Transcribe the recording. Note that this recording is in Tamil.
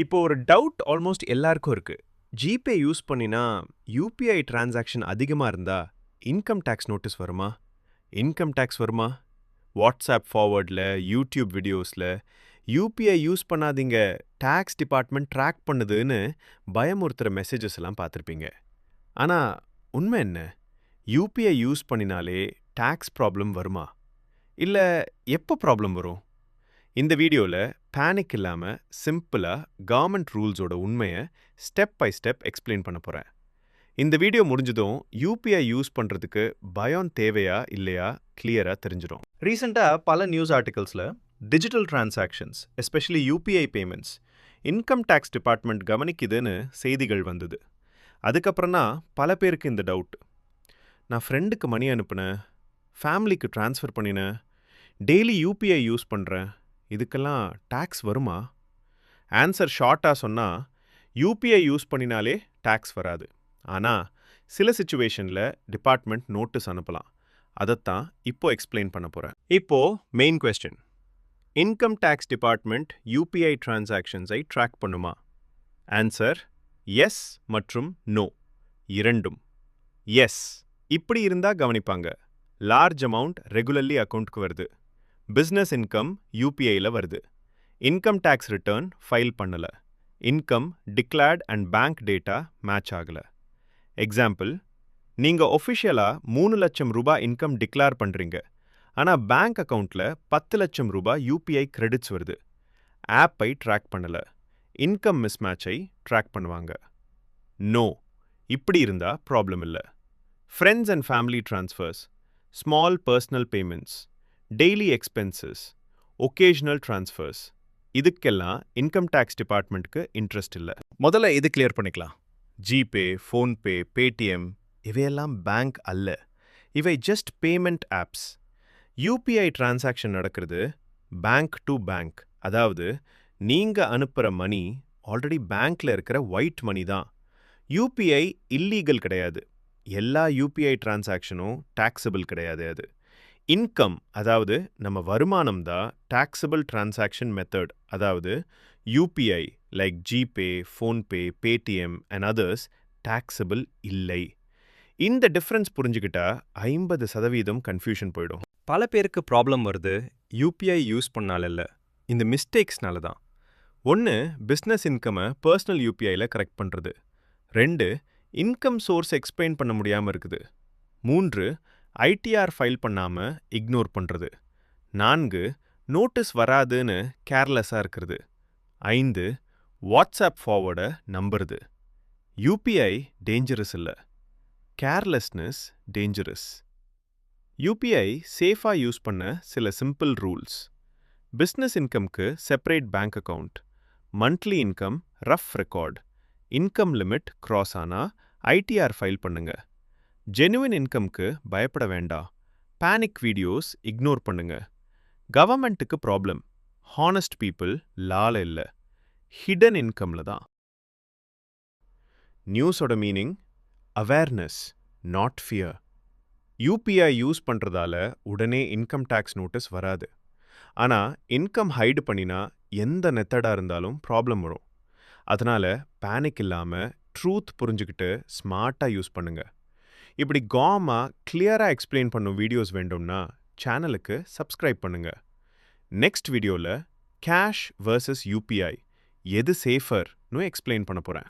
இப்போ ஒரு டவுட் ஆல்மோஸ்ட் எல்லாருக்கும் இருக்கு. ஜிபே யூஸ் பண்ணினா யூபிஐ டிரான்சாக்ஷன் அதிகமாக இருந்தா இன்கம் டேக்ஸ் நோட்டீஸ் வருமா? இன்கம் டேக்ஸ் வருமா? வாட்ஸ்அப் ஃபார்வர்டில் யூடியூப் வீடியோஸில் யூபிஐ யூஸ் பண்ணாதீங்க. டேக்ஸ் டிபார்ட்மெண்ட் ட்ராக் பண்ணுதுன்னு பயமுறுத்துகிற மெசேஜஸ் எல்லாம் பார்த்துருப்பீங்க. ஆனால் உண்மை என்ன? யூபிஐ யூஸ் பண்ணினாலே டேக்ஸ் ப்ராப்ளம் வருமா? இல்லை எப்போ ப்ராப்ளம் வரும்? இந்த வீடியோவில் பேனிக் இல்லாமல் சிம்பிளாக கவர்மெண்ட் ரூல்ஸோட உண்மையை ஸ்டெப் பை ஸ்டெப் எக்ஸ்பிளைன் பண்ண போகிறேன் இந்த வீடியோ முடிஞ்சதும் யூபிஐ யூஸ் பண்ணுறதுக்கு பயம் தேவையா இல்லையா கிளியராக தெரிஞ்சிடும். ரீசெண்டாக பல news ஆர்டிகல்ஸில் digital transactions especially UPI payments income tax department கவனிக்குதுன்னு செய்திகள் வந்தது. அதுக்கப்புறம்னா பல பேருக்கு இந்த டவுட் நான் ஃப்ரெண்டுக்கு மணி அனுப்புனேன் ஃபேமிலிக்கு ட்ரான்ஸ்ஃபர் பண்ணினேன் டெய்லி யூபிஐ யூஸ் பண்ணுறேன் இதுக்கெல்லாம் டேக்ஸ் வருமா? ஆன்சர் ஷார்ட்டாக சொன்னால் யூபிஐ யூஸ் பண்ணினாலே டேக்ஸ் வராது. ஆனால் சில சுச்சுவேஷனில் டிபார்ட்மெண்ட் நோட்டீஸ் அனுப்பலாம். அதைத்தான் இப்போ எக்ஸ்பிளைன் பண்ண போகிறேன் இப்போ main question income tax department UPI டிரான்சாக்ஷன்ஸை track பண்ணுமா? ஆன்சர் எஸ் மற்றும் நோ இரண்டும். எஸ் இப்படி இருந்தா கவனிப்பாங்க. லார்ஜ் அமௌண்ட் ரெகுலர்லி அக்கௌண்ட்க்கு வருது. பிஸ்னஸ் இன்கம் யூபிஐயில் வருது. இன்கம் டேக்ஸ் ரிட்டர்ன் ஃபைல் பண்ணல. Income declared and bank data match ஆகல. எக்ஸாம்பிள் நீங்கள் ஒஃபிஷியலாக மூணு லட்சம் ரூபாய் இன்கம் டிக்ளேர் பண்ணுறீங்க ஆனால் பேங்க் அக்கௌண்ட்டில் பத்து லட்சம் ரூபாய் யூபிஐ கிரெடிட்ஸ் வருது. ஆப்பை ட்ராக் பண்ணல. இன்கம் மிஸ்மேட்சை ட்ராக் பண்ணுவாங்க. நோ இப்படி இருந்தா ப்ராப்ளம் இல்லை. Friends and family transfers small personal payments daily expenses occasional transfers இதுக்கெல்லாம் இன்கம் டேக்ஸ் டிபார்ட்மெண்ட்டுக்கு இன்ட்ரெஸ்ட் இல்லை. முதல்ல இது கிளியர் பண்ணிக்கலாம். ஜிபே ஃபோன்பே பேடிஎம் இவையெல்லாம் பேங்க் அல்ல. இவை just payment apps UPI transaction நடக்கிறது பேங்க் டு பேங்க் அதாவது நீங்க அனுப்புற மணி ஆல்ரெடி பேங்க்ல இருக்கிற ஒயிட் மணி தான். யூபிஐ இல்லீகல் கிடையாது. எல்லா யூபிஐ டிரான்சாக்ஷனும் டேக்ஸபிள் கிடையாது அது. இன்கம் அதாவது நம்ம வருமானம் தான் டாக்ஸபிள் டிரான்சாக்ஷன் மெத்தட் அதாவது UPI like GPay PhonePe Paytm and others taxable இல்லை. இந்த டிஃப்ரென்ஸ் புரிஞ்சுக்கிட்டா ஐம்பது சதவீதம் கன்ஃபியூஷன் போயிடும். பல பேருக்கு ப்ராப்ளம் வருது யூபிஐ யூஸ் பண்ணால இல்லை இந்த மிஸ்டேக்ஸ்னால தான். ஒன்று பிஸ்னஸ் இன்கமை பர்சனல் யூபிஐயில் கரெக்ட் பண்ணுறது ரெண்டு இன்கம் சோர்ஸ் எக்ஸ்பிளைன் பண்ண முடியாமல் இருக்குது. மூன்று ஐடிஆர் ஃபைல் பண்ணாமல் இக்னோர் பண்ணுறது நான்கு நோட்டீஸ் வராதுன்னு கேர்லெஸ்ஸாக இருக்கிறது. ஐந்து வாட்ஸ்அப் ஃபார்வர்டை நம்புறது. யூபிஐ டேஞ்சரஸ் இல்லை. Carelessness dangerous. யூபிஐ சேஃபாக யூஸ் பண்ண சில simple rules. Business இன்கம்க்கு separate bank account. Monthly income rough record. Income limit cross ஆனால் ஐடிஆர் ஃபைல் பண்ணுங்க. ஜெனுவின் இன்கம்க்கு பயப்பட வேண்டாம். பேனிக் வீடியோஸ் இக்னோர் பண்ணுங்க. கவர்மெண்ட்டுக்கு ப்ராப்ளம் ஹானஸ்ட் பீப்புள் லால இல்லை. ஹிடன் இன்கம்ல தான். நியூஸோட meaning awareness not fear UPI use பண்ணுறதால உடனே இன்கம் டேக்ஸ் நோட்டீஸ் வராது. ஆனால் இன்கம் ஹைடு பண்ணினா எந்த மெத்தடாக இருந்தாலும் ப்ராப்ளம் வரும். அதனால் பேனிக் இல்லாமல் ட்ரூத் புரிஞ்சுக்கிட்டு ஸ்மார்ட்டாக யூஸ் பண்ணுங்க. இப்படி காமா கிளியராக எக்ஸ்பிளைன் பண்ணும் வீடியோஸ் வேண்டும்னா சேனலுக்கு சப்ஸ்கிரைப் பண்ணுங்க. நெக்ஸ்ட் வீடியோவில் கேஷ் வர்சஸ் யூபிஐ எது சேஃபர்னு எக்ஸ்பிளைன் பண்ண போகிறேன்